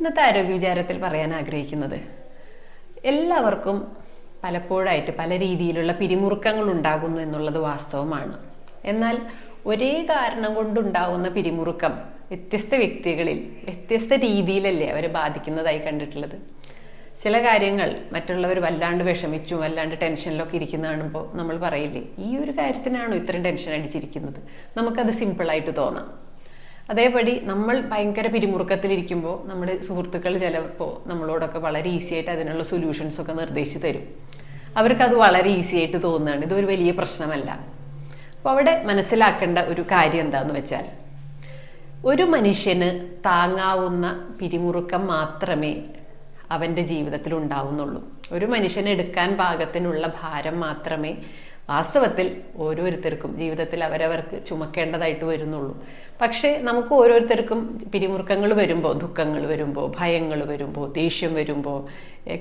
ഇന്നത്തെ ആരോഗ്യ വിചാരത്തിൽ പറയാൻ ആഗ്രഹിക്കുന്നത്. എല്ലാവർക്കും പലപ്പോഴായിട്ട് പല രീതിയിലുള്ള പിരിമുറുക്കങ്ങൾ ഉണ്ടാകുന്നു എന്നുള്ളത് വാസ്തവമാണ്. എന്നാൽ ഒരേ കാരണം കൊണ്ടുണ്ടാകുന്ന പിരിമുറുക്കം വ്യത്യസ്ത വ്യക്തികളിൽ വ്യത്യസ്ത രീതിയിലല്ലേ അവരെ ബാധിക്കുന്നതായി കണ്ടിട്ടുള്ളത്. ചില കാര്യങ്ങൾ മറ്റുള്ളവർ വല്ലാണ്ട് വിഷമിച്ചു വല്ലാണ്ട് ടെൻഷനിലൊക്കെ ഇരിക്കുന്ന കാണുമ്പോൾ നമ്മൾ പറയില്ലേ? ഈ ഒരു കാര്യത്തിനാണോ ഇത്രയും ടെൻഷൻ അടിച്ചിരിക്കുന്നത്? നമുക്കത് സിമ്പിളായിട്ട് തോന്നാം. അതേപടി നമ്മൾ ഭയങ്കര പിരിമുറുക്കത്തിലിരിക്കുമ്പോൾ നമ്മുടെ സുഹൃത്തുക്കൾ ചിലപ്പോൾ നമ്മളോടൊക്കെ വളരെ ഈസി ആയിട്ട് അതിനുള്ള സൊല്യൂഷൻസ് ഒക്കെ നിർദ്ദേശിച്ച് തരും. അവർക്ക് അത് വളരെ ഈസി ആയിട്ട് തോന്നുകയാണ് ഇതൊരു വലിയ പ്രശ്നമല്ല. അപ്പോൾ അവിടെ മനസ്സിലാക്കേണ്ട ഒരു കാര്യം എന്താന്ന് വെച്ചാൽ ഒരു മനുഷ്യന് താങ്ങാവുന്ന പിരിമുറുക്കം മാത്രമേ അവന്റെ ജീവിതത്തിൽ ഉണ്ടാവുന്നുള്ളൂ. ഒരു മനുഷ്യന് എടുക്കാൻ പാകത്തിനുള്ള ഭാരം മാത്രമേ വാസ്തവത്തിൽ ഓരോരുത്തർക്കും ജീവിതത്തിൽ അവരവർക്ക് ചുമക്കേണ്ടതായിട്ട് വരുന്നുള്ളൂ. പക്ഷേ നമുക്ക് ഓരോരുത്തർക്കും പിരിമുറുക്കങ്ങൾ വരുമ്പോൾ ദുഃഖങ്ങൾ വരുമ്പോൾ ഭയങ്ങൾ വരുമ്പോൾ ദേഷ്യം വരുമ്പോൾ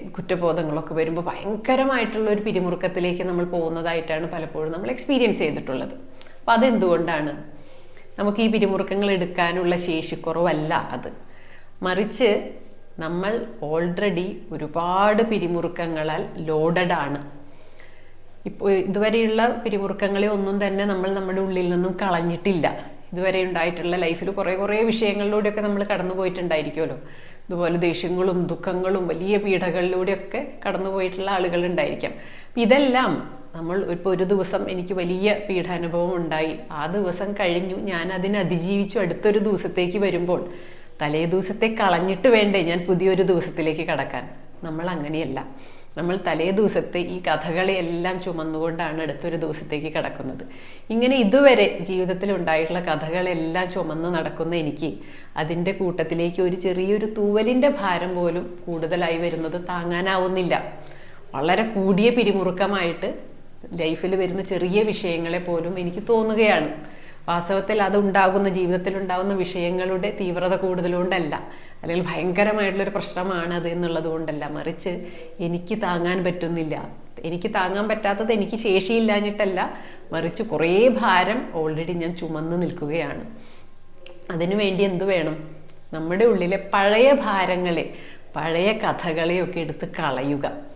കുറ്റബോധങ്ങളൊക്കെ വരുമ്പോൾ ഭയങ്കരമായിട്ടുള്ള ഒരു പിരിമുറുക്കത്തിലേക്ക് നമ്മൾ പോകുന്നതായിട്ടാണ് പലപ്പോഴും നമ്മൾ എക്സ്പീരിയൻസ് ചെയ്തിട്ടുള്ളത്. അപ്പം അതെന്തുകൊണ്ടാണ്? നമുക്ക് ഈ പിരിമുറുക്കങ്ങൾ എടുക്കാനുള്ള ശേഷിക്കുറവല്ല അത്. മറിച്ച് നമ്മൾ ഓൾറെഡി ഒരുപാട് പിരിമുറുക്കങ്ങളാൽ ലോഡഡ് ആണ്. ഇപ്പോൾ ഇതുവരെയുള്ള പിരിമുറുക്കങ്ങളെ ഒന്നും തന്നെ നമ്മൾ നമ്മുടെ ഉള്ളിൽ നിന്നും കളഞ്ഞിട്ടില്ല. ഇതുവരെ ഉണ്ടായിട്ടുള്ള ലൈഫിൽ കുറേ കുറേ വിഷയങ്ങളിലൂടെയൊക്കെ നമ്മൾ കടന്നു പോയിട്ടുണ്ടായിരിക്കുമല്ലോ. ഇതുപോലെ ദേഷ്യങ്ങളും ദുഃഖങ്ങളും വലിയ പീഡകളിലൂടെയൊക്കെ കടന്നു പോയിട്ടുള്ള ആളുകൾ ഉണ്ടായിരിക്കാം. ഇതെല്ലാം നമ്മൾ ഇപ്പോൾ ഒരു ദിവസം എനിക്ക് വലിയ പീഠാനുഭവം ഉണ്ടായി. ആ ദിവസം കഴിഞ്ഞു. ഞാൻ അതിനെ അതിജീവിച്ചു. അടുത്തൊരു ദിവസത്തേക്ക് വരുമ്പോൾ തലേ ദിവസത്തെ കളഞ്ഞിട്ട് വേണ്ടേ ഞാൻ പുതിയൊരു ദിവസത്തിലേക്ക് കടക്കാൻ? നമ്മൾ അങ്ങനെയല്ല. നമ്മൾ തലേ ദിവസത്തെ ഈ കഥകളെയെല്ലാം ചുമന്നുകൊണ്ടാണ് അടുത്തൊരു ദിവസത്തേക്ക് കിടക്കുന്നത്. ഇങ്ങനെ ഇതുവരെ ജീവിതത്തിൽ ഉണ്ടായിട്ടുള്ള കഥകളെല്ലാം ചുമന്ന് നടക്കുന്ന എനിക്ക് അതിന്റെ കൂട്ടത്തിലേക്ക് ഒരു ചെറിയൊരു തൂവലിന്റെ ഭാരം പോലും കൂടുതലായി വരുന്നത് താങ്ങാനാവുന്നില്ല. വളരെ കൂടിയ പിരിമുറുക്കമായിട്ട് ലൈഫിൽ വരുന്ന ചെറിയ വിഷയങ്ങളെ പോലും എനിക്ക് തോന്നുകയാണ്. വാസ്തവത്തിൽ അത് ഉണ്ടാകുന്ന ജീവിതത്തിൽ ഉണ്ടാകുന്ന വിഷയങ്ങളുടെ തീവ്രത കൂടുതലുകൊണ്ടല്ല. അല്ലെങ്കിൽ ഭയങ്കരമായിട്ടുള്ളൊരു പ്രശ്നമാണ് അത് എന്നുള്ളത് കൊണ്ടല്ല മറിച്ച് എനിക്ക് താങ്ങാൻ പറ്റുന്നില്ല. എനിക്ക് താങ്ങാൻ പറ്റാത്തത് എനിക്ക് ശേഷിയില്ലാഞ്ഞിട്ടല്ല. മറിച്ച് കുറേ ഭാരം ഓൾറെഡി ഞാൻ ചുമന്ന് നിൽക്കുകയാണ്. അതിനുവേണ്ടി എന്തു വേണം? നമ്മുടെ ഉള്ളിലെ പഴയ ഭാരങ്ങളെ പഴയ കഥകളെയൊക്കെ എടുത്ത് കളയുക.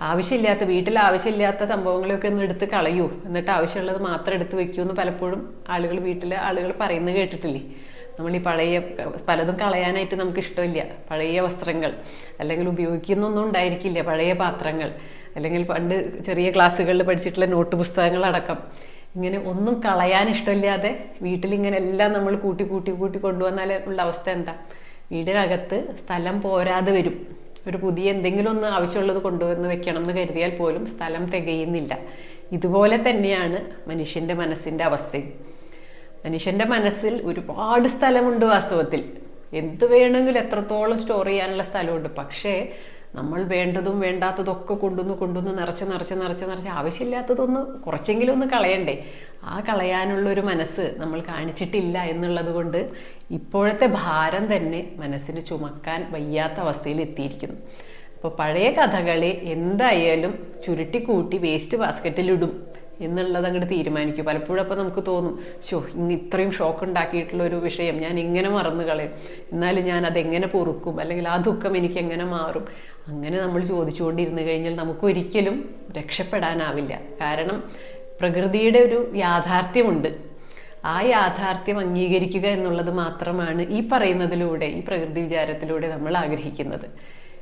ആവശ്യമില്ലാത്ത വീട്ടിൽ ആവശ്യമില്ലാത്ത സംഭവങ്ങളൊക്കെ ഒന്ന് എടുത്ത് കളയൂ. എന്നിട്ട് ആവശ്യമുള്ളത് മാത്രം എടുത്ത് വെക്കൂ എന്ന് പലപ്പോഴും ആളുകൾ വീട്ടിലെ ആളുകൾ പറയുന്നത് കേട്ടിട്ടില്ലേ? നമ്മൾ ഈ പഴയ പലതും കളയാനായിട്ട് നമുക്ക് ഇഷ്ടമില്ല. പഴയ വസ്ത്രങ്ങൾ. അല്ലെങ്കിൽ ഉപയോഗിക്കുന്നൊന്നും ഉണ്ടായിരിക്കില്ല. പഴയ പാത്രങ്ങൾ. അല്ലെങ്കിൽ പണ്ട് ചെറിയ ക്ലാസ്സുകളിൽ പഠിച്ചിട്ടുള്ള നോട്ട് പുസ്തകങ്ങളടക്കം. ഇങ്ങനെ ഒന്നും കളയാൻ ഇഷ്ടമില്ലാതെ വീട്ടിലിങ്ങനെ എല്ലാം നമ്മൾ കൂട്ടി കൂട്ടി കൂട്ടി കൊണ്ടുവന്നാൽ ഉള്ള അവസ്ഥ എന്താ? വീടിനകത്ത് സ്ഥലം പോരാതെ വരും. ഒരു പുതിയ എന്തെങ്കിലും ഒന്ന് ആവശ്യമുള്ളത് കൊണ്ടുവന്ന് വെക്കണം എന്ന് കരുതിയാൽ പോലും സ്ഥലം തികയുന്നില്ല. ഇതുപോലെ തന്നെയാണ് മനുഷ്യന്റെ മനസ്സിന്റെ അവസ്ഥയും. മനുഷ്യന്റെ മനസ്സിൽ ഒരുപാട് സ്ഥലമുണ്ട് വാസ്തവത്തിൽ. എന്ത് വേണമെങ്കിലും എത്രത്തോളം സ്റ്റോർ ചെയ്യാനുള്ള സ്ഥലമുണ്ട്. പക്ഷേ നമ്മൾ വേണ്ടതും വേണ്ടാത്തതൊക്കെ കൊണ്ടുവന്ന് കൊണ്ടുവന്ന് നിറച്ച് നിറച്ച് നിറച്ച് നിറച്ച് ആവശ്യമില്ലാത്തതൊന്ന് കുറച്ചെങ്കിലും ഒന്ന് കളയണ്ടേ? ആ കളയാനുള്ള ഒരു മനസ്സ് നമ്മൾ കാണിച്ചിട്ടില്ല എന്നുള്ളത് കൊണ്ട് ഇപ്പോഴത്തെ ഭാരം തന്നെ മനസ്സിന് ചുമക്കാൻ വയ്യാത്ത അവസ്ഥയിൽ എത്തിയിരിക്കുന്നു. അപ്പോൾ പഴയ കഥകളെ എന്തായാലും ചുരുട്ടിക്കൂട്ടി വേസ്റ്റ് ബാസ്ക്കറ്റിലിടും എന്നുള്ളത് അങ്ങോട്ട് തീരുമാനിക്കും. പലപ്പോഴും അപ്പോൾ നമുക്ക് തോന്നും ഷോ ഇന്ന് ഇത്രയും ഷോക്ക് ഉണ്ടാക്കിയിട്ടുള്ള ഒരു വിഷയം ഞാൻ ഇങ്ങനെ മറന്നു കളയും. എന്നാലും ഞാൻ അതെങ്ങനെ പൊറുക്കും? അല്ലെങ്കിൽ ആ ദുഃഖം എനിക്ക് എങ്ങനെ മാറും? അങ്ങനെ നമ്മൾ ചോദിച്ചുകൊണ്ടിരുന്നു കഴിഞ്ഞാൽ നമുക്ക് നമുക്കൊരിക്കലും രക്ഷപ്പെടാനാവില്ല. കാരണം പ്രകൃതിയുടെ ഒരു യാഥാർത്ഥ്യമുണ്ട്. ആ യാഥാർത്ഥ്യം അംഗീകരിക്കുക എന്നുള്ളത് മാത്രമാണ് ഈ പറയുന്നതിലൂടെ ഈ പ്രകൃതി വിചാരത്തിലൂടെ നമ്മൾ ആഗ്രഹിക്കുന്നത്.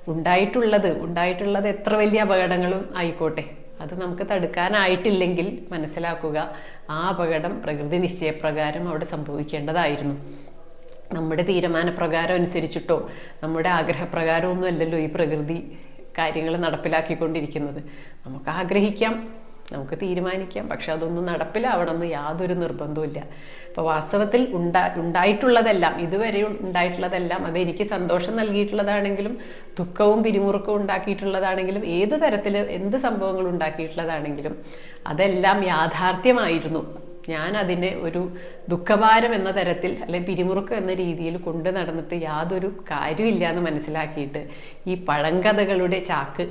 ഉണ്ടായിട്ടുള്ളത് ഉണ്ടായിട്ടുള്ളത് എത്ര വലിയ അപകടങ്ങളും ആയിക്കോട്ടെ. അത് നമുക്ക് തടുക്കാനായിട്ടില്ലെങ്കിൽ മനസ്സിലാക്കുക ആ അപകടം പ്രകൃതി നിശ്ചയപ്രകാരം അവിടെ സംഭവിക്കേണ്ടതായിരുന്നു. നമ്മുടെ തീരുമാനപ്രകാരം അനുസരിച്ചിട്ടോ നമ്മുടെ ആഗ്രഹപ്രകാരമൊന്നും അല്ലല്ലോ ഈ പ്രകൃതി കാര്യങ്ങൾ നടപ്പിലാക്കിക്കൊണ്ടിരിക്കുന്നത്. നമുക്ക് ആഗ്രഹിക്കാം. നമുക്ക് തീരുമാനിക്കാം. പക്ഷെ അതൊന്നും നടപ്പിലാവണമെന്ന് യാതൊരു നിർബന്ധവുമില്ല. അപ്പോൾ വാസ്തവത്തിൽ ഉണ്ടാ ഉണ്ടായിട്ടുള്ളതെല്ലാം ഇതുവരെ ഉണ്ടായിട്ടുള്ളതെല്ലാം അത് എനിക്ക് സന്തോഷം നൽകിയിട്ടുള്ളതാണെങ്കിലും ദുഃഖവും പിരിമുറുക്കവും ഉണ്ടാക്കിയിട്ടുള്ളതാണെങ്കിലും ഏത് തരത്തിൽ എന്ത് സംഭവങ്ങൾ ഉണ്ടാക്കിയിട്ടുള്ളതാണെങ്കിലും അതെല്ലാം യാഥാർത്ഥ്യമായിരുന്നു. ഞാൻ അതിനെ ഒരു ദുഃഖഭാരം എന്ന തരത്തിൽ അല്ലെ പിരിമുറുക്കം എന്ന രീതിയിൽ കൊണ്ടു നടന്നിട്ട് യാതൊരു കാര്യമില്ല എന്ന് മനസ്സിലാക്കിയിട്ട് ഈ പഴങ്കഥകളുടെ ചാക്ക്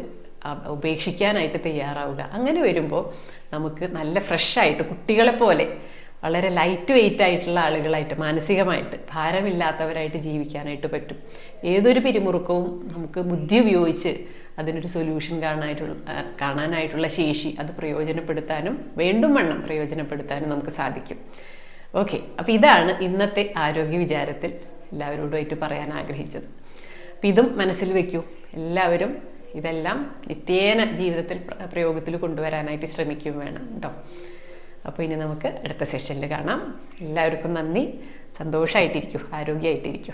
ഉപേക്ഷിക്കാനായിട്ട് തയ്യാറാവുക. അങ്ങനെ വരുമ്പോൾ നമുക്ക് നല്ല ഫ്രഷായിട്ട് കുട്ടികളെപ്പോലെ വളരെ ലൈറ്റ് വെയിറ്റ് ആയിട്ടുള്ള ആളുകളായിട്ട് മാനസികമായിട്ട് ഭാരമില്ലാത്തവരായിട്ട് ജീവിക്കാനായിട്ട് പറ്റും. ഏതൊരു പിരിമുറുക്കവും നമുക്ക് ബുദ്ധി ഉപയോഗിച്ച് അതിനൊരു സൊല്യൂഷൻ കാണാനായിട്ടുള്ള കാണാനായിട്ടുള്ള ശേഷി അത് പ്രയോജനപ്പെടുത്താനും വേണ്ടും വണ്ണം പ്രയോജനപ്പെടുത്താനും നമുക്ക് സാധിക്കും. ഓക്കെ അപ്പോൾ ഇതാണ് ഇന്നത്തെ ആരോഗ്യ വിചാരത്തിൽ എല്ലാവരോടുമായിട്ട് പറയാൻ ആഗ്രഹിച്ചത്. അപ്പം ഇതും മനസ്സിൽ വയ്ക്കൂ എല്ലാവരും ഇതെല്ലാം നിത്യേന ജീവിതത്തിൽ പ്രയോഗത്തിൽ കൊണ്ടുവരാനായിട്ട് ശ്രമിക്കുകയും വേണം കേട്ടോ അപ്പോൾ ഇനി നമുക്ക് അടുത്ത സെഷനിൽ കാണാം. എല്ലാവർക്കും നന്ദി. സന്തോഷമായിട്ടിരിക്കൂ ആരോഗ്യമായിട്ടിരിക്കൂ